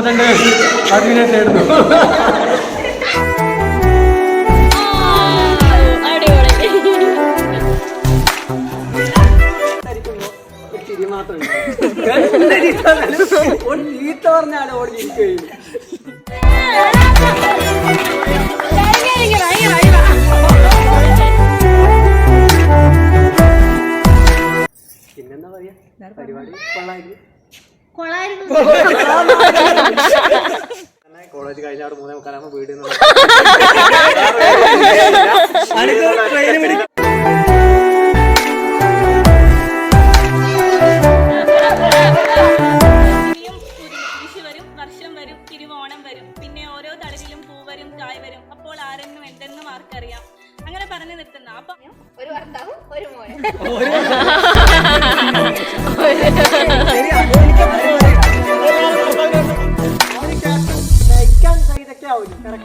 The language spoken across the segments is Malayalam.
മുപ്പത്തിരണ്ട് പതിനേഴ് ഓൾ ചീത്ത പറഞ്ഞാലും ഓൾ ചിരിക്കുകയും പിന്നെന്താ പറയാ? പരിപാടി കൊള്ളായിരുന്നു കോളേജ് കഴിഞ്ഞ അവിടെ മൂന്നേ മുക്കാലാകുമ്പോ വീട് വർഷം വരും തിരുവോണം വരും പിന്നെ ഓരോ തളിരിലും പൂ വരും കായ് വരും. അപ്പോൾ ആരെന്നും എന്തെന്നും ആർക്കറിയാം അങ്ങനെ പറഞ്ഞു നിർത്തുന്ന അപ്പൊ ഒരു ഭർത്താവും ഒരു മോനും.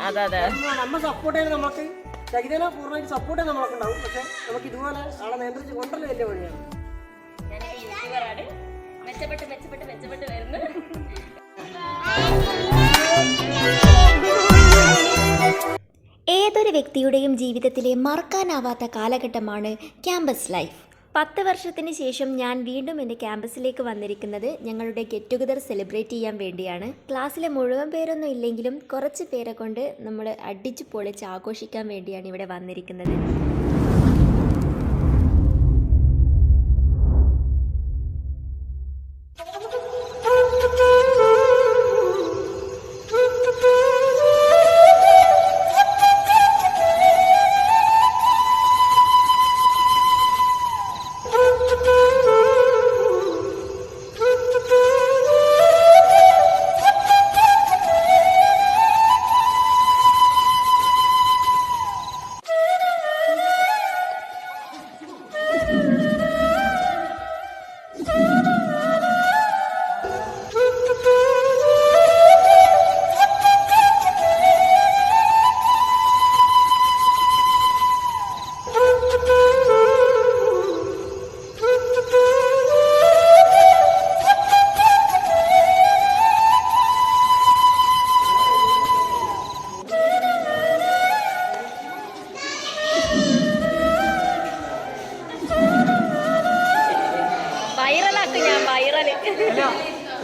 അതെ അതെ. നമ്മ സപ്പോർട്ട് ചെയ്ത് നമുക്ക് ചകിതനെ പൂർണമായിട്ട് സപ്പോർട്ട് ചെയ്യാൻ നമ്മളൊക്കെ ഉണ്ടാവും. പക്ഷെ നമുക്ക് ഇതുപോലെ ആളെ നിയന്ത്രിച്ച് കൊണ്ടല്ലേ വലിയ യൂട്യൂബറാണ്. മെച്ചപ്പെട്ട് മെച്ചപ്പെട്ട് മെച്ചപ്പെട്ട് വരുന്നു. ഏതൊരു വ്യക്തിയുടെയും ജീവിതത്തിലെ മറക്കാനാവാത്ത കാലഘട്ടമാണ് ക്യാമ്പസ് ലൈഫ്. പത്ത് വർഷത്തിന് ശേഷം ഞാൻ വീണ്ടും എന്റെ ക്യാമ്പസിലേക്ക് വന്നിരിക്കുന്നത് ഞങ്ങളുടെ ഗെറ്റ് ടുഗദർ സെലിബ്രേറ്റ് ചെയ്യാൻ വേണ്ടിയാണ്. ക്ലാസ്സിലെ മുഴുവൻ പേരൊന്നും ഇല്ലെങ്കിലും കുറച്ച് പേരെ കൊണ്ട് നമ്മൾ അടിച്ചു പൊളിച്ച് ആഘോഷിക്കാൻ വേണ്ടിയാണ് ഇവിടെ വന്നിരിക്കുന്നത്.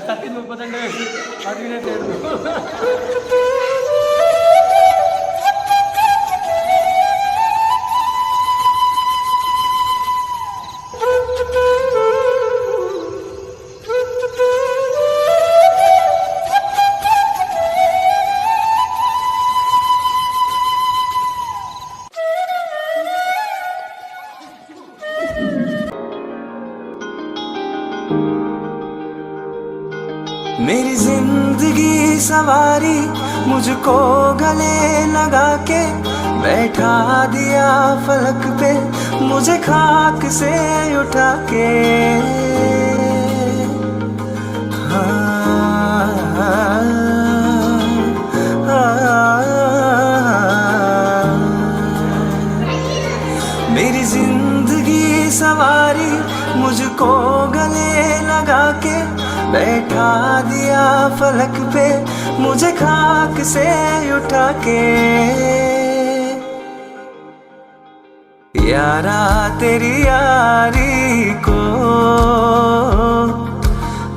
സത്യം മുപ്പത്തിരണ്ട് വയസ്സ് പതിനേഴ് उठा के मेरी ज़िंदगी सवारी मुझको गले लगा के बैठा दिया फलक पे मुझे खाक से उठा के यारा तेरी यारी को।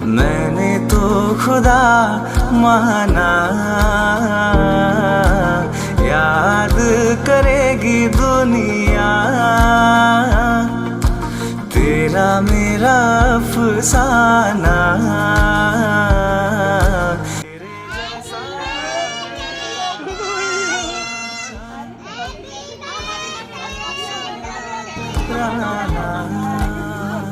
मैंने तो खुदा माना। याद करेगी दुनिया। तेरा मेरा अफसाना। അത്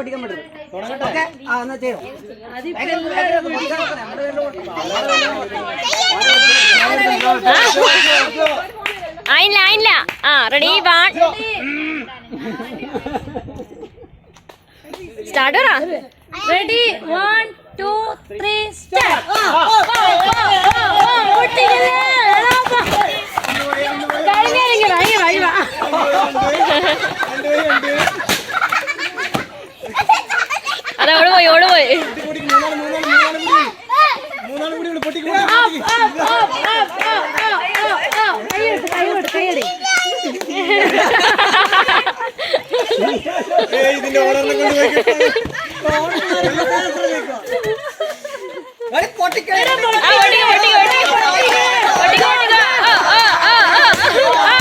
പഠിക്കാൻ പറ്റും ഓക്കെ ആ എന്നാ ആയില്ല ആയില്ല ആ ready one start ready one two three start അതെ ഓട് പോയി ഓട് പോയി പൊട്ടിക്ക് ഇതിന്റെ ഓർഡറിനെ കൊണ്ട് പൊട്ടിക്കാൻ ആ, ഓടിക്കോ, ഓടിക്കോ, ഓടിക്കോ. ഓടിക്കോ, ഓടിക്കോ. ആ, ആ, ആ, ആ.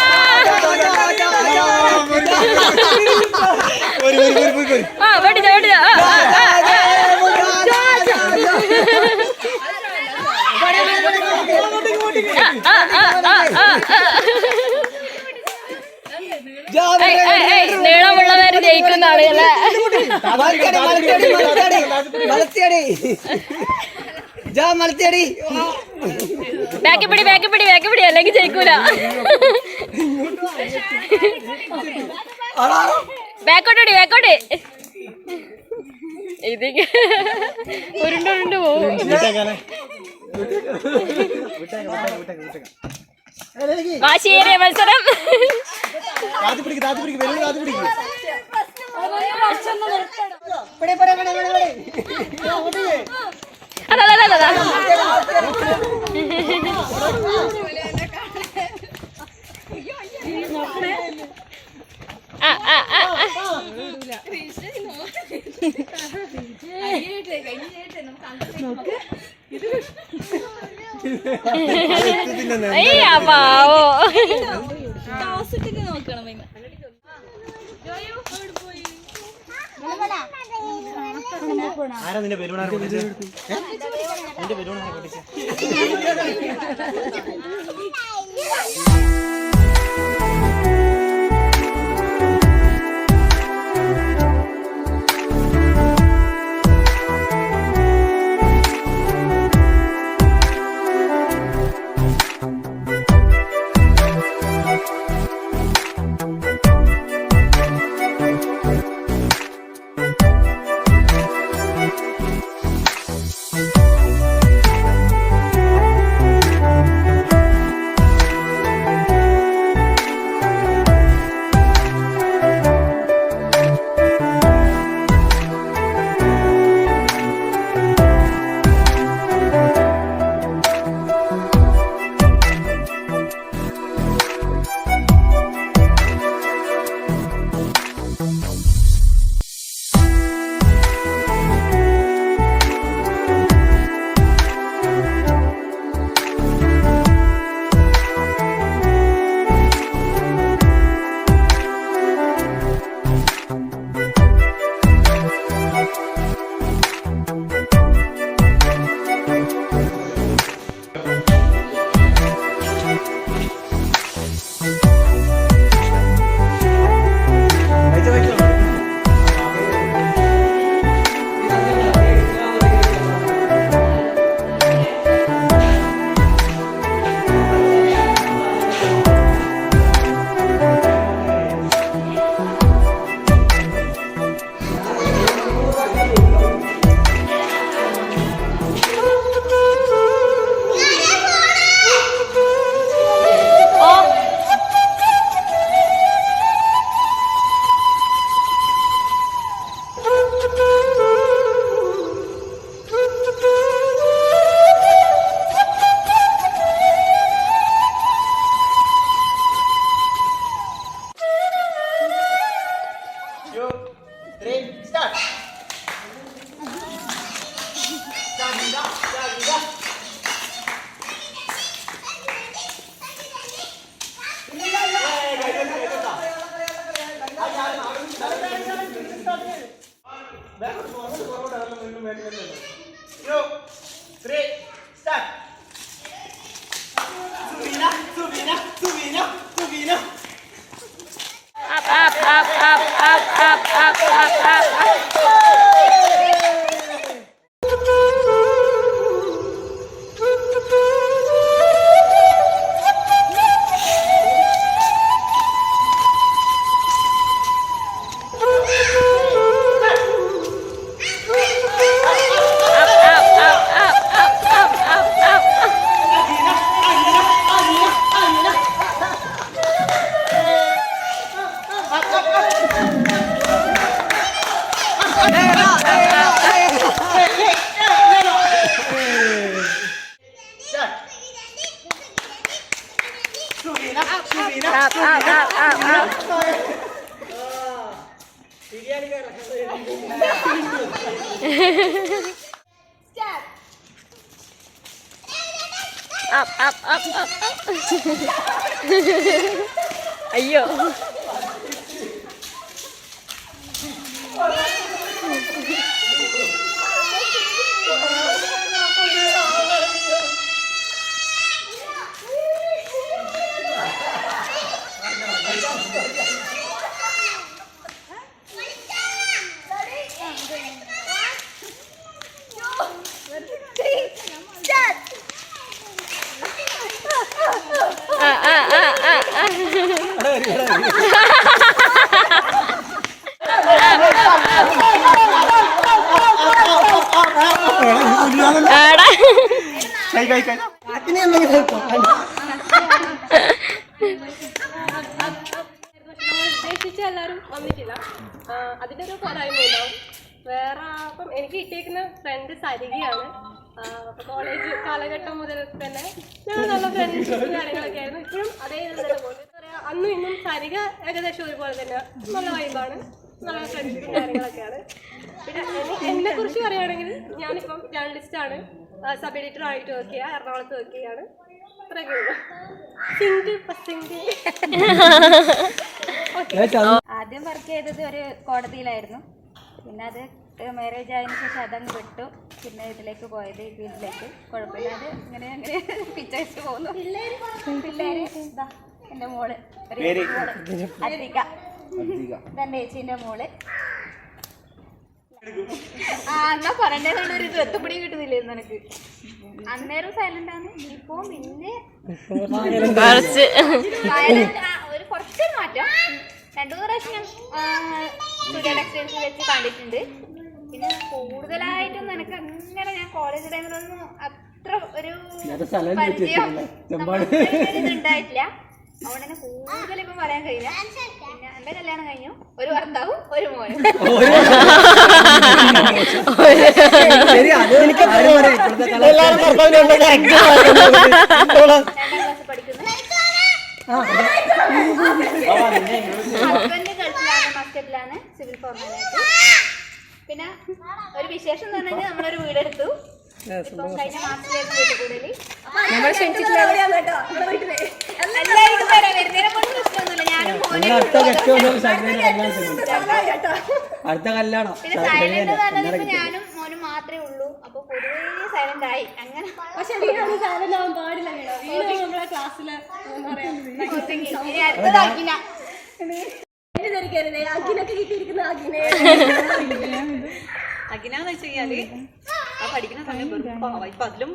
ഒരു ഒരു ഒരു ഒരു ഒരു ആ, ഓടിച്ചോ, ഓടിച്ചോ. ആ, ആ, ആ, ആ. ആ, ആ, ആ, നീളമുള്ളവര് ജയിക്കുന്ന ആളുകളെ മലത്തിയടി ജാ മലത്തിയടി ബാക്കി പിടി ബാക്കി പിടി ബാക്കി പിടി അല്ലെങ്കിൽ ജയിക്കൂല. ബാക്കോട്ടടി ബാക്കോട്ട്. ഇത് ഉരുണ്ട് ഉരുണ്ട് പോവും. വിട്ടേക്കാനെ വാശിയേറിയ മത്സരം. താത്തി പിടിക്ക് താത്തി പിടിക്ക് വെല്ലുവിളി താത്തി പിടിക്ക് ഇവിടെ ഇവിടെ ഇവിടെ ഇവിടെ ഇവിടെ അതാ അതാ അതാ, അതാ ആ ആ ആ ആ. അയ്യ പാവോ. ആരാ നിന്റെ പെരുമാറാൻ പൊട്ടിച്ചത് നിന്റെ പെരുമാറാൻ പൊട്ടിച്ചത് ഉദ്ദേശിച്ച എല്ലാവരും വന്നിട്ടില്ല. അതിന്റെ ഒരു പോരായ്മ ഉണ്ടാവും വേറെ അപ്പം എനിക്ക് കിട്ടിയേക്കുന്ന ഫ്രണ്ട് സരികയാണ്. കോളേജ് കാലഘട്ടം മുതൽ തന്നെ ഞങ്ങൾ നല്ല ഫ്രണ്ട്സ് കാര്യങ്ങളൊക്കെ ആയിരുന്നു. ഇപ്പോഴും അതേ തന്നെ പോകുന്നു. അന്നും ഇന്നും സരിക ഏകദേശം ഒരുപോലെ തന്നെ നല്ല വൈബാണ് നല്ല ഫ്രണ്ട്ഷിപ്പും കാര്യങ്ങളൊക്കെയാണ്. പിന്നെ എന്നെ കുറിച്ച് പറയുകയാണെങ്കിൽ ഞാനിപ്പം ആണ്. സബ് എഡിറ്റർ ആയിട്ട് വർക്ക് ചെയ്യുക. എറണാകുളത്ത് വർക്ക് ചെയ്യാണ് അത്രയൊക്കെ ഉള്ളൂ. സിംഗിൾ സിംഗിൾ ആദ്യം വർക്ക് ചെയ്തത് ഒരു കോടതിയിലായിരുന്നു. പിന്നെ അത് മാരേജ് ആയതിനു ശേഷം അതങ്ങ് വിട്ടു. പിന്നെ ഇതിലേക്ക് പോയത് ഈ ഫീൽഡിലേക്ക് കുഴപ്പമില്ലാതെ ഇങ്ങനെ അങ്ങനെ പിക്ചേഴ്സ് പോകുന്നു. പിള്ളേര് ഇതാ എന്റെ മോൾ. ഒരു? മോൾ. ഇതെന്റെ ചേച്ചീന്റെ മോൾ. ആ എന്നാ പറഞ്ഞതുകൊണ്ട് ഒരു എത്തുപിടി കിട്ടുന്നില്ലേ എനിക്ക് അന്നേരം സൈലന്റ് ആണ്. ഇപ്പോ പിന്നെ കുറച്ച്. ഒരു കുറച്ചൊരു മാറ്റം. രണ്ടു മൂന്ന് പ്രാവശ്യം ഞാൻ സ്റ്റുഡിയോ ടെക്സ്റ്റൈൽസ് വെച്ച് കണ്ടിട്ടുണ്ട്. പിന്നെ കൂടുതലായിട്ടും എനിക്ക് അങ്ങനെ ഞാൻ കോളേജ് ടൈമിലൊന്നും അത്ര ഒരു പരിചയം ഉണ്ടായിട്ടില്ല അതുകൊണ്ട് തന്നെ കൂടുതൽ ഇപ്പം പറയാൻ കഴിയില്ല. പിന്നെ എന്റെ കല്യാണം കഴിഞ്ഞു. ഒരു ഭർത്താവും ഒരു മോനും. രണ്ടാം ക്ലാസ് പഠിക്കുന്നു. ഹസ്ബൻഡ് ഗൾഫിലാണ് മസ്കറ്റിലാണ് സിവിൽ ഫോർമാനായിട്ട് പിന്നെ ഒരു വിശേഷം എന്ന് പറഞ്ഞാൽ നമ്മളൊരു വീടെടുത്തു. അടുത്ത കല്യാണം സൈലന്റ് ഞാനും മോനും മാത്രമേ ഉള്ളൂ. അപ്പൊ പൊതുവേ സൈലന്റ് ആയി. അങ്ങനെ പക്ഷെ സാധനം ആവാൻ പാടില്ല നമ്മളെ ക്ലാസ്സിൽ എന്താ പറയാ? അടുത്തതാക്കില്ല. തെറ്റിദ്ധരിക്കരുതേ അഖിലൊക്കെ കിട്ടിയിരിക്കുന്ന അഖിനെ അഖിനാന്ന് വെച്ച് കഴിഞ്ഞാൽ ആ പഠിക്കുന്ന സമയം വെറും പാവായി. ഇപ്പൊ അതിലും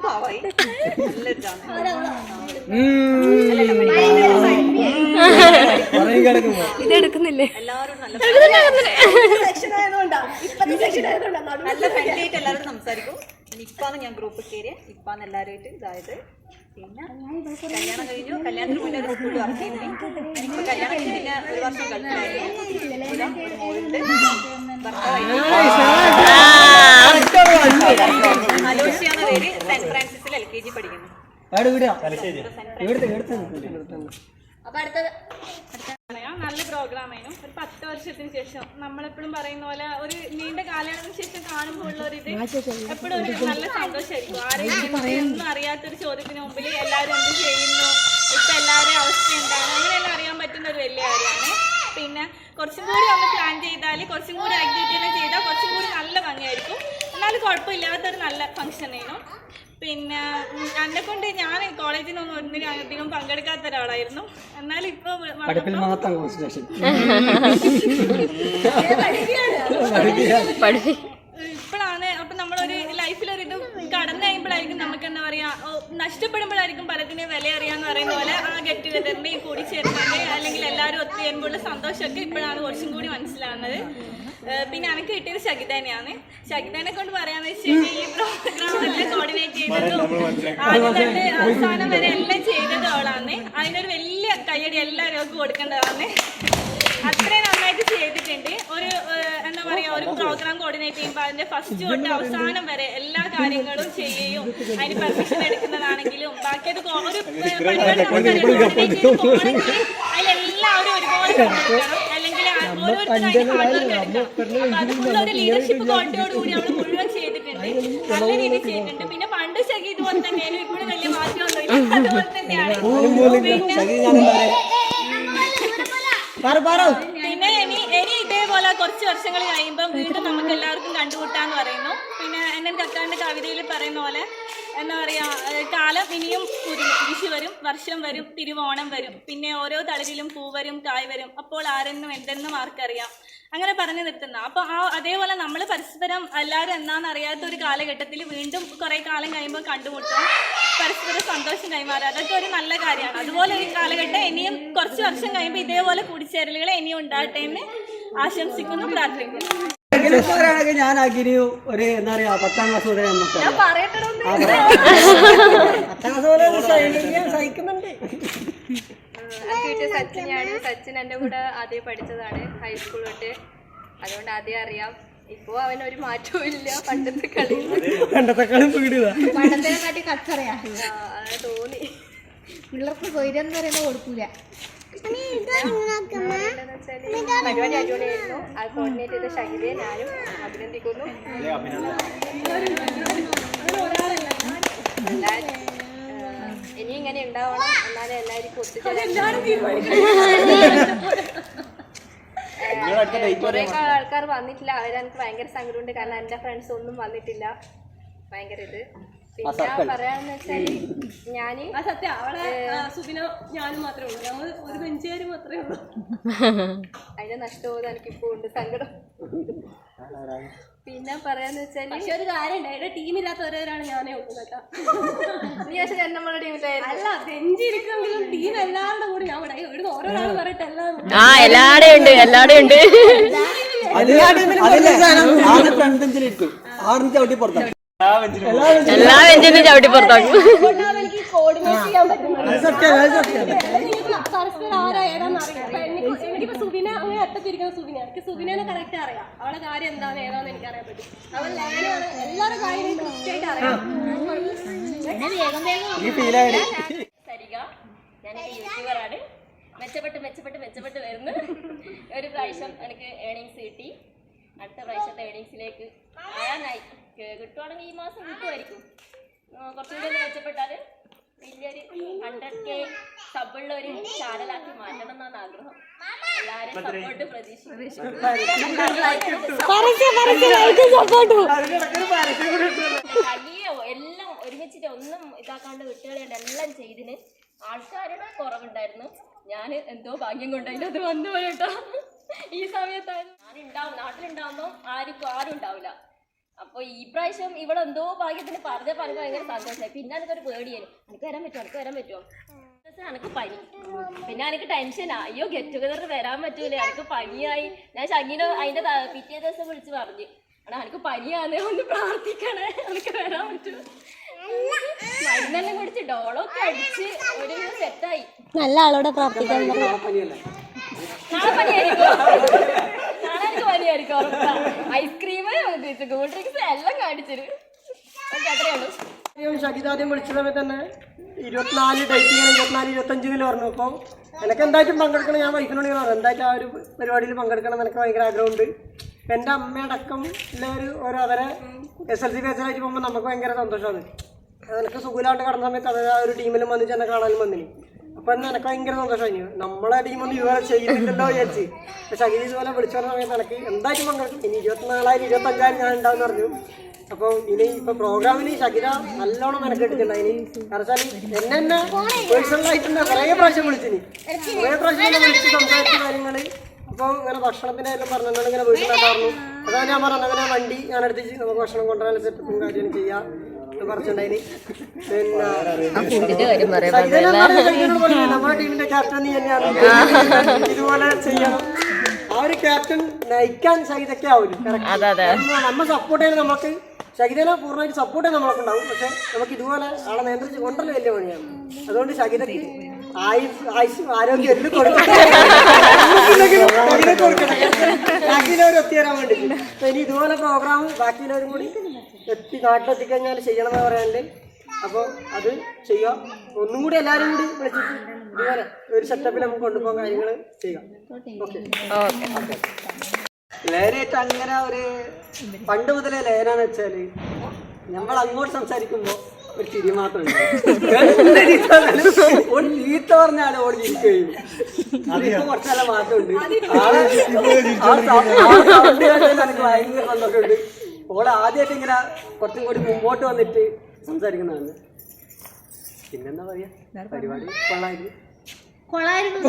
ഇതെടുക്കുന്നില്ലേ? എല്ലാവരും നല്ല സെക്ഷൻ ആയതുകൊണ്ടാ. ഇപ്പത്തെ സെക്ഷൻ ആയതുകൊണ്ടാ. നടുവ് നല്ല ഫ്രണ്ട്ലി ആയിട്ട് എല്ലാവരോടും സംസാരിക്കും. പിന്നെ ഇപ്പാന്ന് ഞാൻ ഗ്രൂപ്പ് കയറിയ ഇപ്പാന്ന് എല്ലാവരുമായിട്ട് ഇതായത് പിന്നെ കല്യാണം കഴിഞ്ഞു. കല്യാണത്തിന് മുന്നേ ഒരു സ്കൂളിൽ വർക്ക് ചെയ്യുന്നു ഇപ്പൊ കല്യാണം കഴിഞ്ഞ്. പിന്നെ ഒരു വർഷം കളിച്ചായിരുന്നു പേര് സെന്റ് ഫ്രാൻസിസിൽ എൽ കെ ജി പഠിക്കുന്നു. അപ്പൊ അടുത്തത് നല്ല പ്രോഗ്രാം ആയിരുന്നു. ഒരു പത്ത് വർഷത്തിന് ശേഷം നമ്മളെപ്പോഴും പറയുന്ന പോലെ ഒരു നീണ്ട കാലയളവിന് ശേഷം കാണുമ്പോൾ ഉള്ള ഒരു ഇത് എപ്പോഴും ഒരു നല്ല സന്തോഷമായിരിക്കും. ആരെങ്കിലും ഒന്നും അറിയാത്തൊരു ചോദ്യത്തിന് മുമ്പിൽ എല്ലാവരും എന്ത് ചെയ്യുന്നു? ഇപ്പൊ എല്ലാവരുടെയും അവസ്ഥ എന്താണ്? അങ്ങനെയെല്ലാം അറിയാൻ പറ്റുന്ന ഒരു വലിയ കാര്യമാണ്. പിന്നെ കുറച്ചും കൂടി ഒന്ന് പ്ലാൻ ചെയ്താൽ കുറച്ചും കൂടി ആക്ടിവിറ്റി ചെയ്താൽ കുറച്ചും കൂടി നല്ല ഭംഗിയായിരിക്കും. എന്നാലും കുഴപ്പമില്ലാത്തൊരു നല്ല ഫംഗ്ഷൻ ആയിരുന്നു. പിന്നെ എന്നെ കൊണ്ട് ഞാൻ കോളേജിനൊന്നും ഒന്നിനും അധികം പങ്കെടുക്കാത്ത ഒരാളായിരുന്നു. എന്നാൽ ഇപ്പൊ പഠിപ്പിൽ വന്നപ്പോ മാത്രം കോൺസെൻട്രേഷൻ ഇപ്പോഴാണ് അപ്പൊ നമ്മളൊരു ലൈഫിലൊരു ഇത് കടന്നു കഴിയുമ്പോഴായിരിക്കും നമുക്ക് എന്താ പറയാ നഷ്ടപ്പെടുമ്പോഴായിരിക്കും പലതിനെ വില അറിയാന്ന് പറയുന്ന പോലെ ആ ഗെറ്റ് ടുഗദറിന്റെയും കൂടിച്ചേരുന്നതിന്റെ അല്ലെങ്കിൽ എല്ലാവരും ഒത്തുചേരുമ്പോഴുള്ള സന്തോഷമൊക്കെ ഇപ്പോഴാണ് കുറച്ചും കൂടി മനസ്സിലാവുന്നത്. പിന്നെ എനിക്ക് കിട്ടിയത് ശകിതനെയാണ് ശകിതനെ കൊണ്ട് പറയാന്ന് വെച്ചാൽ ഈ പ്രോഗ്രാം എല്ലാം കോർഡിനേറ്റ് ചെയ്തതും ആദ്യം അവസാനം വരെ എല്ലാം ചെയ്തത് അവളാണ്. അതിനൊരു വലിയ കയ്യടി എല്ലാവർക്കും കൊടുക്കേണ്ടതാണ്. അത്രയും നന്നായിട്ട് ചെയ്തിട്ടുണ്ട്. ഒരു എന്താ പറയാ ഒരു പ്രോഗ്രാം കോർഡിനേറ്റ് ചെയ്യുമ്പോൾ അതിന്റെ ഫസ്റ്റ് തൊട്ട് അവസാനം വരെ എല്ലാ കാര്യങ്ങളും ചെയ്യുകയും അതിന് പെർമിഷൻ എടുക്കുന്നതാണെങ്കിലും ബാക്കി അത് ഒരു പരിപാടി ലീഡർഷിപ്പ് മുഴുവൻ ചെയ്തിട്ടുണ്ട് നല്ല രീതിയിൽ ചെയ്തിട്ടുണ്ട് പിന്നെ പണ്ട് ശകി ഇതുപോലെ തന്നെയായിരുന്നു ഇപ്പോഴും വലിയ മാറ്റമൊന്നുമില്ല അതുപോലെ തന്നെയാണ് പിന്നെ പാറ പാറ പിന്നെ ഇനി ഇനി ഇതേപോലെ കുറച്ച് വർഷങ്ങൾ കഴിയുമ്പോൾ വീണ്ടും നമുക്ക് എല്ലാവർക്കും കണ്ടുമുട്ടാന്ന് പറയുന്നു പിന്നെ എന്നെ കക്കാന്റെ കവിതയിൽ പറയുന്ന പോലെ എന്താ പറയാ കാലം ഇനിയും വിഷു വരും വർഷം വരും തിരുവോണം വരും. പിന്നെ ഓരോ തളിരിലും പൂ വരും കായ് വരും. അപ്പോൾ ആരെന്നും എന്തെന്നും ആർക്കറിയാം. അങ്ങനെ പറഞ്ഞു നിർത്തുന്ന. അപ്പൊ ആ അതേപോലെ നമ്മൾ പരസ്പരം എല്ലാവരും എന്താണെന്ന് അറിയാത്ത ഒരു കാലഘട്ടത്തിൽ വീണ്ടും കുറെ കാലം കഴിയുമ്പോൾ കണ്ടുമുട്ടും. പരസ്പരം സന്തോഷം കൈമാറുക. അതൊക്കെ ഒരു നല്ല കാര്യമാണ്. അതുപോലെ ഒരു കാലഘട്ടം ഇനിയും കുറച്ച് വർഷം കഴിയുമ്പോൾ ഇതേപോലെ കൂടിച്ചേരലുകൾ ഇനിയും ഉണ്ടാകട്ടെ എന്ന് ആശംസിക്കുന്നു പ്രാർത്ഥിക്കുന്നു. അഖിലിപ്പോരാണെങ്കിൽ ഞാൻ അഖിലി ഒരു എന്താ പറയാ പത്താം ക്ലാസ് വരെ നമുക്ക് പത്താം ക്ലാസ് വരെ സഹിക്കുന്നുണ്ട്. സച്ചിനാണ് സച്ചിൻ എന്റെ കൂടെ ആദ്യം പഠിച്ചതാണ് ഹൈസ്കൂൾ തൊട്ട്. അതുകൊണ്ട് ആദ്യം അറിയാം. ഇപ്പോ അവൻ ഒരു മാറ്റവും ഇല്ല. പണ്ടത്തെ കളി. പണ്ടത്തെക്കാളും വീടുക പണ്ടത്തേനെക്കാട്ടി കച്ചറയാ. അത് തോന്നി. പിള്ളേർക്ക് സ്വൈര്യം എന്ന് പറയുന്നത് കൊടുക്കൂല. പരിപാടി അടിപൊളിയായിരുന്നു. അത് കോർഡിനേറ്റ് ചെയ്ത ഷഹിദയെ ഞാനും അഭിനന്ദിക്കുന്നു. എല്ലാ- ഏഹ് ഇനി ഇങ്ങനെ ഉണ്ടാവണം. എന്നാലേ എല്ലാവർക്കും ഒത്തുചേരാൻ കുറെ ആൾക്കാർ വന്നിട്ടില്ല. അവരെനിക്ക് ഭയങ്കര സങ്കടമുണ്ട്. കാരണം എന്റെ ഫ്രണ്ട്സ് ഒന്നും വന്നിട്ടില്ല. ഭയങ്കര ഇത്. ഞാൻ ആ സത്യം അവിടെ സുബിനോ ഞാനും മാത്രമേ ഉള്ളൂ. ഒരു മാത്രമേ ഉള്ളൂ. അതിന്റെ നഷ്ടബോധം എനിക്കിപ്പോ ഉണ്ട് സങ്കടം പിന്നെ പറയാന്ന് വെച്ചാൽ പക്ഷെ ഒരു കാര്യമുണ്ട് എന്റെ ടീമില്ലാത്ത ഒരാളാണ് ഞാനേ ഉള്ളൂ കേട്ടോ. നീ പക്ഷെ നമ്മുടെ ടീമിലായിരുന്നു അല്ല ബെഞ്ചിരിക്കുമെങ്കിലും ടീം എല്ലാവരുടെ കൂടെ ഞാൻ ഇവിടെ ഇവിടുന്ന് ഓരോരാൾ പറയട്ടെ എല്ലാം ആ എല്ലാടെയും ഉണ്ട് ഉണ്ട്. ആറിന് ചവിട്ടി പുറത്താണ് എല്ലാ ബെഞ്ചിനും ചവിട്ടി പുറത്താക്കും. എനിക്ക് എനിക്കിപ്പോ സുബിന അങ്ങനെ അറ്റത്തിരിക്കുന്ന സുബിന സുബിനെ കറക്റ്റ് അറിയാം അവളെ കാര്യം എന്താണ് ഏതാന്ന് എനിക്ക് അറിയാൻ പറ്റും അവൾ എല്ലാവരുടെ കാര്യം കൃത്യമായിട്ട് അറിയാം സരിക യൂട്യൂബറാണ് മെച്ചപ്പെട്ട് മെച്ചപ്പെട്ട് മെച്ചപ്പെട്ട് വരുന്നു. ഒരു പ്രാവശ്യം എനിക്ക് ഏണിങ്സ് കിട്ടി. അടുത്ത പ്രാവശ്യത്തെ ഏണിങ്സിലേക്ക് വരാനായി. കിട്ടുവാണെങ്കിൽ ഈ മാസം കിട്ടുമായിരിക്കും കുറച്ചുകൂടി ഒന്ന് മെച്ചപ്പെട്ടാൽ വലിയൊരു ഹൺഡ്രഡ് കെ സബുള്ള ഒരു ചാനലാക്കി മാറ്റണം എന്നാണ് ആഗ്രഹം. എല്ലാവരും സപ്പോർട്ട് എല്ലാം ഒരുമിച്ചിട്ട് ഒന്നും ഇതാക്കാണ്ട് വിട്ടുകളുണ്ട് എല്ലാം ചെയ്തിന് ആൾക്കാരുടെ കുറവുണ്ടായിരുന്നു. ഞാൻ എന്തോ ഭാഗ്യം കൊണ്ട് അത് വന്നു പോയി കേട്ടോ. ഈ സമയത്തായിരുന്നു ആരുണ്ടാവും ഉണ്ടാവും നാട്ടിലുണ്ടാവുമ്പോൾ ആർക്കും ആരും ഉണ്ടാവില്ല. അപ്പൊ ഈ പ്രാവശ്യം ഇവിടെ എന്തോ ഭാഗ്യത്തിന് പറഞ്ഞ പറഞ്ഞ ഭയങ്കര സന്തോഷമായി. പിന്നെ എനിക്കൊരു പേടിയായി. എനിക്ക് വരാൻ പറ്റുമോ? എനിക്ക് വരാൻ പറ്റുമോ? എനിക്ക് പനി. പിന്നെ എനിക്ക് ടെൻഷൻ അയ്യോ ഗെറ്റ് ടുഗദർ വരാൻ പറ്റൂലേ. എനിക്ക് പനിയായി. ഞാൻ ശങ്ങിനോ അതിന്റെ പിറ്റേ ദിവസം വിളിച്ച് പറഞ്ഞു. എടാ എനിക്ക് പനിയാന്ന് ഒന്ന് പ്രാർത്ഥിക്കണേ. എനിക്ക് വരാൻ പറ്റൂ. മരുന്നെല്ലാം കുടിച്ച് ഡോളൊക്കെ അടിച്ച് ഒരു സെറ്റായി നല്ല ആളോടെ പ്രാർത്ഥിക്കാൻ ഐസ്ക്രീം കൂൾ ഡ്രിങ്ക്സ് എല്ലാം കാണിച്ചിരു. ഷഹിദാദ്യം വിളിച്ച സമയത്ത് തന്നെ ഇരുപത്തിനാല് ഡേറ്റ് ഇങ്ങനെ ഇരുപത്തിനാല് ഇരുപത്തഞ്ചിന് പറഞ്ഞു. അപ്പോൾ എനിക്ക് എന്തായിട്ടും പങ്കെടുക്കണം? ഞാൻ വൈഫിനോട് പറഞ്ഞു. എന്തായിട്ടും ആ ഒരു പരിപാടിയിൽ പങ്കെടുക്കണം എനിക്ക് ഭയങ്കര ആഗ്രഹമുണ്ട്. എന്റെ അമ്മയടക്കം എല്ലാവരും ഓരോ അവരെ എസ് എൽ സി ബേസിലായിട്ട് പോകുമ്പോൾ നമുക്ക് ഭയങ്കര സന്തോഷമാണ്. എനിക്ക് സുഖമില്ലാണ്ട് കടന്ന സമയത്ത് അവർ ആ ഒരു ടീമിലും വന്നിട്ട് എന്നെ കാണാനും വന്നിന് അപ്പോൾ എന്നെ എനിക്ക് ഭയങ്കര സന്തോഷമായി നമ്മളെ ടീമൊന്നും ഇതുവരെ ചെയ്തിട്ടുണ്ടോ വിചാരിച്ച്. പക്ഷെ അഖിൽ ഇതുപോലെ വിളിച്ചു പറഞ്ഞ സമയത്ത് എനിക്ക് എന്തായാലും പങ്കെടുക്കും. ഇനി ഇരുപത്തിനാലായിരം ഇരുപത്തഞ്ചായിരം ഞാൻ ഉണ്ടാവും പറഞ്ഞു. അപ്പോൾ ഇനി ഇപ്പൊ പ്രോഗ്രാമിന് ഷകിര നല്ലോണം മെനക്കെടുത്തിട്ടുണ്ട് ഇനി എന്നെ തന്നെ പ്രാവശ്യം വിളിച്ചിനി കുറേ പ്രാവശ്യം വിളിച്ച് സംസാരിച്ച കാര്യങ്ങൾ അപ്പോൾ ഇങ്ങനെ ഭക്ഷണത്തിന്റെ കാര്യം പറഞ്ഞിട്ടുണ്ടെങ്കിൽ വീട്ടിലുണ്ടായിരുന്നു അതാണ് ഞാൻ പറഞ്ഞത് അങ്ങനെ വണ്ടി ഞാൻ എടുത്തിച്ച് നമുക്ക് ഭക്ഷണം കൊണ്ടുവരാൻ സെറ്റപ്പും കാര്യം ചെയ്യാം. പറഞ്ഞിട്ടുണ്ടായിനി പിന്നെ നമ്മുടെ ടീമിന്റെ ക്യാപ്റ്റൻ നീ തന്നെയാണ് ഇതുപോലെ ചെയ്യണം. ആ ഒരു ക്യാപ്റ്റൻ നയിക്കാൻ സഹിതൊക്കെ ആവില്ല നമ്മൾ സപ്പോർട്ട് ചെയ്യാൻ നമുക്ക് ഷഹിദനെ പൂർണമായിട്ട് സപ്പോർട്ട് നമ്മളൊക്കെ ഉണ്ടാവും. പക്ഷെ നമുക്ക് ഇതുപോലെ ആളെ നിയന്ത്രിച്ച് കൊണ്ടല്ല വലിയ പണിയാണ്. അതുകൊണ്ട് ഷഹിദക്ക് ആയുസ് ആയുസ് ആരോഗ്യം എല്ലാം കൊടുക്കണം കൊടുക്കണം ബാക്കിയുള്ളവർ എത്തിത്തരാൻ വേണ്ടി ഇനി ഇതുപോലെ പ്രോഗ്രാം ബാക്കിയുള്ളവരും കൂടി എത്തി നാട്ടിലെത്തിക്കഴിഞ്ഞാൽ ചെയ്യണം എന്ന് പറയാനുണ്ട് അപ്പോൾ അത് ചെയ്യാം ഒന്നും കൂടി എല്ലാവരും കൂടി വിളിച്ചിട്ട് ഇതുപോലെ ഒരു സെറ്റപ്പിൽ നമുക്ക് കൊണ്ടുപോകാൻ കാര്യങ്ങൾ ചെയ്യാം ഓക്കെ ലേനായിട്ട് അങ്ങനെ ഒരു പണ്ട് മുതലേ ലേനാന്ന് വെച്ചാൽ നമ്മൾ അങ്ങോട്ട് സംസാരിക്കുമ്പോൾ ഒരു ചിരി മാത്രമേ ഒരു ചീത്ത പറഞ്ഞാലും ഓടി ചിരിക്കുകയും അതിപ്പോ കുറച്ചാലും മാറ്റമുണ്ട് ആളെ ഭയങ്കര സന്തോഷമുണ്ട് ഓളെ ആദ്യമായിട്ട് ഇങ്ങനെ കുറച്ചും കൂടി മുമ്പോട്ട് വന്നിട്ട് സംസാരിക്കുന്നതാണ്. പിന്നെന്താ പറയാ? പരിപാടി കൊള്ളായിരുന്നു.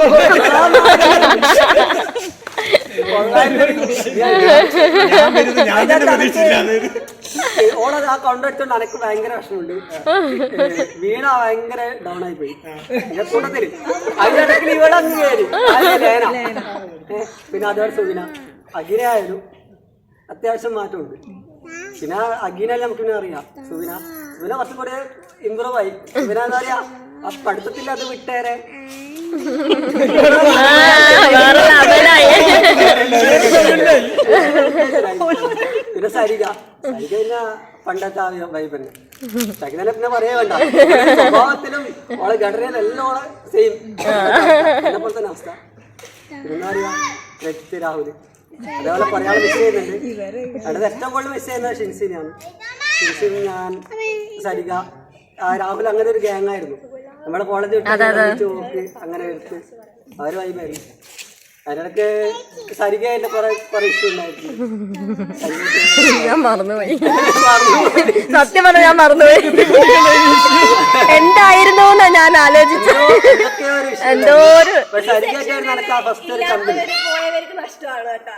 ഓളത് ആ കൊണ്ടെടുത്തോണ്ട് അനക്ക് ഭയങ്കര വിഷമമുണ്ട്. വീണ ഭയങ്കര ഡൗൺ ആയി പോയി. കൂട്ടത്തിൽ. അതിനിടയ്ക്ക് ഇവിടെ അങ്ങ് കയറി. പിന്നെ അതുപോലെ സുവിന അഖിലായാലും അത്യാവശ്യം മാറ്റമുണ്ട്. പിന്നെ അഗീനല്ലേ നമുക്ക് പിന്നെ അറിയാം സുവിന സുവിന കുറച്ചും കൂടെ ഇമ്പ്രൂവ് ആയി. സുവിന എന്താ പറയാ? ആ പഠിത്തത്തിൽ അത് വിട്ടേരെ. പിന്നെ സരിക സരിക പിന്നെ പണ്ടത്തെ ആ വൈബ് തന്നെ. സരികനെ പിന്നെ പറയേ വേണ്ട. സ്വഭാവത്തിലും ഓളെ ഘടനയിലും എല്ലാം ഓളെ സെയിം എന്നെ പോലെ തന്നെ അവസ്ഥ. പിന്നെന്താ പറയാ? രാഹുൽ അതേപോലെ പറയാൻ മിസ് ചെയ്യുന്നുണ്ട്. അടുത്ത ഏറ്റവും കൂടുതൽ മിസ് ചെയ്യുന്നത് ഷിൻസിനെയാണ് ഞാൻ സരിക ആ, രാഹുൽ അങ്ങനെ ഒരു ഗ്യാങ് ആയിരുന്നു. നമ്മുടെ കോളേജ് വിട്ട് അങ്ങനെ എടുത്ത് അവർ വൈബായിരുന്നു അതിനിടയ്ക്ക് സരിക എന്റെ കുറെ കുറെ ഇഷ്യൂ ഉണ്ടായിരുന്നു ഞാൻ മറന്നുപോയി. സത്യം പറഞ്ഞ ഞാൻ മറന്നുപോയി. എന്തായിരുന്നു എന്നാ ഞാൻ ആലോചിച്ചു. എന്തോ ഒരു പക്ഷെ ചില ആ ഫസ്റ്റ് ഒരു കമ്പനി പോയവർക്ക് നഷ്ടമാണ് കേട്ടാ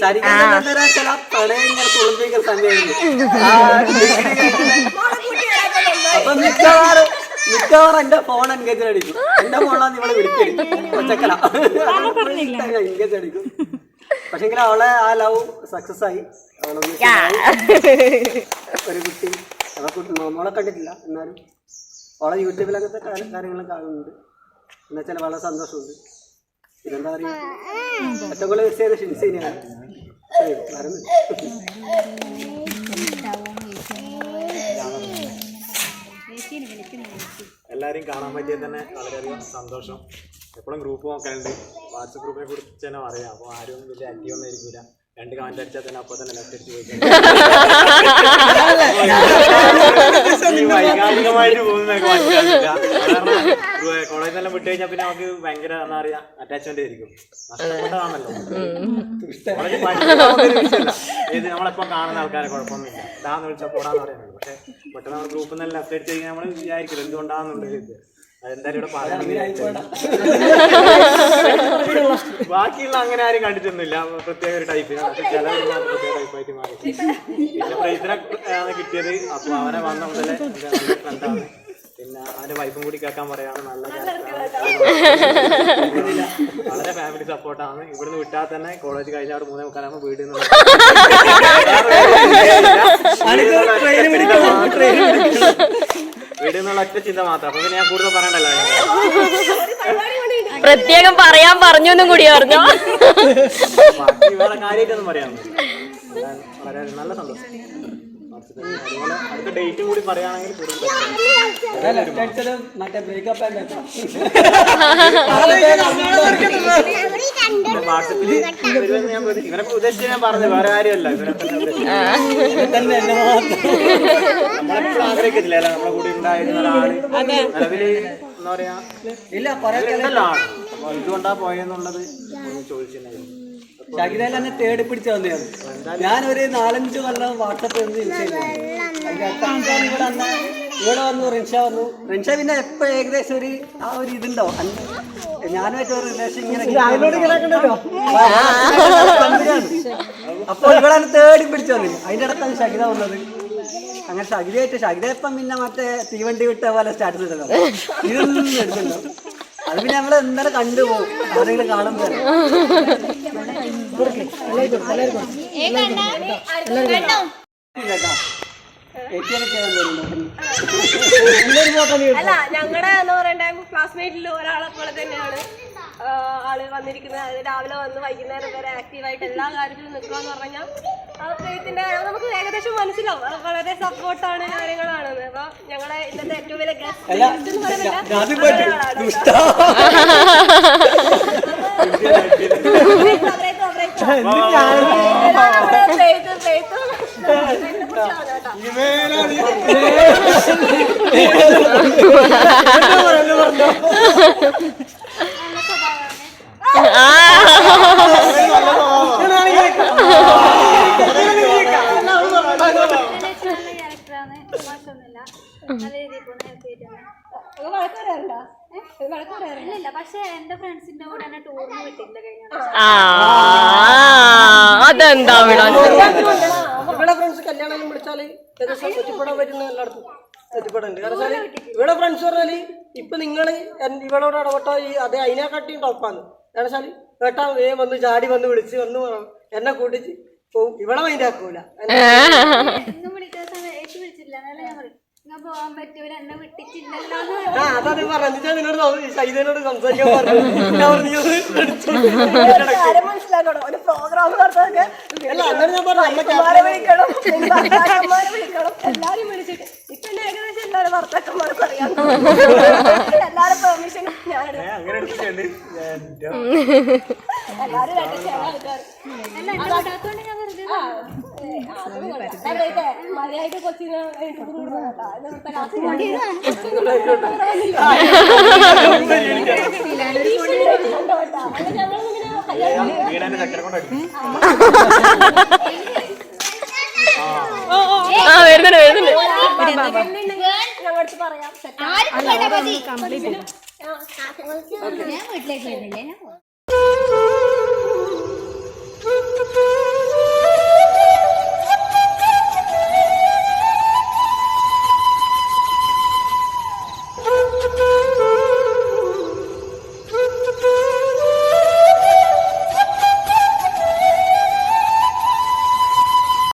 സരിക എന്താ ചില പ്രണയം ഇങ്ങനെ തുളുമ്പിക്കുന്ന സമയമായിരുന്നു ആ, degree കഴിഞ്ഞ് അപ്പൊ മിക്കവാറും മിക്കവാറും എന്റെ ഫോൺ എൻഗേജ് അടിക്കും. എന്റെ ഫോണിലാണ് ഇവളെ വിളിക്കരുത് ഒറ്റക്കല എൻഗേജ് അടിക്കും. പക്ഷെ അവളെ ആ ലവ് സക്സസ് ആയി. അവളൊന്ന് ശരിയായി. ഒരു കുട്ടി. നമ്മളെ കണ്ടിട്ടില്ല എന്നാലും. അവളെ യൂട്യൂബിൽ അങ്ങനത്തെ കാര്യ- കാര്യങ്ങളും കാണുന്നുണ്ട്. എന്നുവെച്ചാൽ വളരെ സന്തോഷമുണ്ട്. പിന്നെന്താ പറയുക? ഏറ്റവും കൂടുതൽ മിസ് ചെയ്യുന്ന ഷിൻസീനെയാണ് ശരി, വരുന്നു. എല്ലാവരെയും കാണാൻ പറ്റിയത് തന്നെ വളരെയധികം സന്തോഷം. എപ്പോഴും ഗ്രൂപ്പ് നോക്കാനുണ്ട് വാട്സപ്പ് ഗ്രൂപ്പിനെ കുറിച്ച് തന്നെ പറയാം. അപ്പോൾ ആരും വലിയ ആക്റ്റീവ് ഒന്നും ആയിരിക്കില്ല രണ്ട് കമന്റ് അടിച്ചാൽ തന്നെ അപ്പൊ തന്നെ ലെഫ്റ്റ് അടിച്ച് പോയി വൈകാരികമായിട്ട് കാരണം കോളേജിൽ നിന്നെല്ലാം വിട്ട് കഴിഞ്ഞാൽ പിന്നെ നമുക്ക് ഭയങ്കര എന്താ പറയാ അറ്റാച്ച്മെന്റ് ആയിരിക്കും നഷ്ടപ്പെട്ടതാണല്ലോ. ഏത് നമ്മളെപ്പം കാണുന്ന ആൾക്കാരെ കുഴപ്പമൊന്നുമില്ല. ഇതാന്ന് വിളിച്ചാൽ പോടാന്ന് പറയുന്നത്. പക്ഷെ പെട്ടെന്ന് നമ്മൾ ഗ്രൂപ്പിൽ നിന്ന് ലെഫ്റ്റ് അടിച്ച് കഴിഞ്ഞാൽ നമ്മൾ വിചാരിക്കില്ല എന്തുകൊണ്ടാണെന്നുള്ളത് ബാക്കിയുള്ള അങ്ങനെ ആരും കണ്ടിട്ടൊന്നുമില്ല. പ്രത്യേക ഒരു ടൈപ്പ് ടൈപ്പായിട്ട് മാറി. പിന്നെ പ്രൈസിനെ ആണ് കിട്ടിയത്. അപ്പൊ അവനെ വന്ന മുതലേ നല്ല ഫ്രണ്ടാണ് പിന്നെ അവന്റെ വൈഫും കൂടി കേൾക്കാൻ പറയാണ്. നല്ല വളരെ ഫാമിലി സപ്പോർട്ടാണ് ഇവിടുന്ന് വിട്ടാൽ തന്നെ കോളേജ് കഴിഞ്ഞ അവിടെ മൂന്നേ മുക്കാലാകുമ്പോൾ വീട്ടിൽ നിന്ന് നിന്നുള്ള ഒറ്റ ചിന്ത മാത്രം. അപ്പൊ പിന്നെ ഞാൻ കൂടുതൽ പറയണ്ടല്ലോ പ്രത്യേകം പറയാൻ പറഞ്ഞു എന്നും കൂടി പറഞ്ഞു ബാക്കി വേറെ കാര്യമായിട്ടൊന്നും പറയാനൊന്നും വളരെ നല്ല സന്തോഷം. അതുപോലെ അടുത്ത ഡേറ്റും കൂടി പറയുകയാണെങ്കിൽ കൂടുതൽ ഞാൻ ഉദ്ദേശിച്ച് ഞാൻ പറഞ്ഞു വേറെ കാര്യമല്ല. ഇവരെ തന്നെ. നമ്മളെപ്പോഴും ആഗ്രഹിക്കത്തില്ല അല്ല നമ്മളെ കൂടെ ഉണ്ടായിരുന്ന ഒരാൾ നിലവിൽ എന്താ പറയാ ഇല്ല കുറെ ഉണ്ടല്ലോ ആൾ. അപ്പൊ ഇതുകൊണ്ടാ പോയെന്നുള്ളത് ചോദിച്ചിട്ടുണ്ടായിരുന്നു എന്നെ തേടി പിടിച്ചു വന്നതാണ് ഞാനൊരു നാലഞ്ച് കൊല്ലം വാട്സപ്പ് ഇവിടെ വന്ന ഇവിടെ വന്നു റിൻഷ വന്നു റിൻഷ പിന്നെ എപ്പോ ഏകദേശം ഒരു ആ ഒരു ഇതുണ്ടോ ഞാനും ഞാനുമായിട്ട് ഒരു റിലേഷൻ ഇങ്ങനെ അപ്പോൾ ഇവിടെ തേടി പിടിച്ചു വന്നില്ല അതിന്റെ അടുത്താണ് ശകിത വന്നത് അങ്ങനെ ഷഹിതയായിട്ട് ഷഹിത ഇപ്പം പിന്നെ മറ്റേ തീവണ്ടി വിട്ട പോലെ സ്റ്റാറ്റസ് ഇട്ടല്ലോ. ഇതൊന്നും എടുക്കണ്ടോ അത് പിന്നെ നമ്മൾ എന്തായാലും കണ്ടുപോകും ആരെങ്കിലും കാണുമ്പോ. അല്ല ഞങ്ങളുടെ എന്ന് പറയണ്ട ക്ലാസ്മേറ്റിൽ ഒരാളെ പോലെ തന്നെയാണ്. ആൾ വന്നിരിക്കുന്നത് രാവിലെ വന്ന് വൈകുന്നേരം വരെ ആക്റ്റീവായിട്ട് എല്ലാ കാര്യത്തിലും നിൽക്കുക എന്ന് പറഞ്ഞാൽ ആ ഫെയ്ത്തിന്റെ നമുക്ക് ഏകദേശം മനസ്സിലാവും വളരെ സപ്പോർട്ടാണ് കാര്യങ്ങളാണെന്ന് അപ്പോൾ ഞങ്ങളെ ഇന്നത്തെ ഏറ്റവും വലിയ ഗസ്റ്റ് എന്ന് പറയുന്നത് അതെന്താ വിടാൻ ഇവിടെ ഫ്രണ്ട്സ് കാരണം ഇവിടെ ഫ്രണ്ട്സ് പറഞ്ഞാൽ ഇപ്പൊ നിങ്ങൾ ഇവിടെ ഇടപെട്ടോ ഈ അതെ അതിനെക്കാട്ടിയും ടോപ്പാണ് കാരണം കേട്ടാ ഏ വേ വന്ന് ചാടി വന്ന് വിളിച്ച് വന്ന് പറഞ്ഞു എന്നെ കൂട്ടിച്ച് പോവും. ഇവിടെ മൈൻഡ് ആക്കൂല. ഞാൻ പോവാൻ പറ്റൂല എന്നെ വിട്ടിട്ടില്ലല്ലോ. ആ അതാണ് പറഞ്ഞത് ഞാൻ നിന്നോട് സൈതനോട് സംസാരിക്കാൻ പറഞ്ഞു. ഞാൻ പറഞ്ഞു, നീ ഒന്ന് എടുത്തോ. കാര്യം മനസ്സിലാക്കണം? ഒരു പ്രോഗ്രാം നടത്തൊക്കെ അല്ല അന്നേരം ഞാൻ പറഞ്ഞു അമ്മ ഭർത്താക്കന്മാരെ വിളിക്കണം ഭർത്താക്കന്മാരെ വിളിക്കണം എല്ലാരും വിളിച്ചിട്ട്. ഇപ്പൊ എന്നെ ഏകദേശം എല്ലാവരും ഭർത്താക്കന്മാർക്ക് അറിയാം. എല്ലാരും പെർമിഷൻ ഞാൻ എടുക്കും. അങ്ങനെ എടുത്തിട്ടുണ്ട് എല്ലാരും രണ്ട് ആൾക്കാർ അല്ല എന്നെ വിടാത്തോണ്ട് ഞാൻ വെറുതെ മര്യാദ കൊച്ചിനെ ആ വരുന്നുണ്ട് വരുന്നുണ്ട്. ഞങ്ങളടുത്ത് പറയാം ഞാൻ വീട്ടിലേക്ക് വരുന്നില്ലേ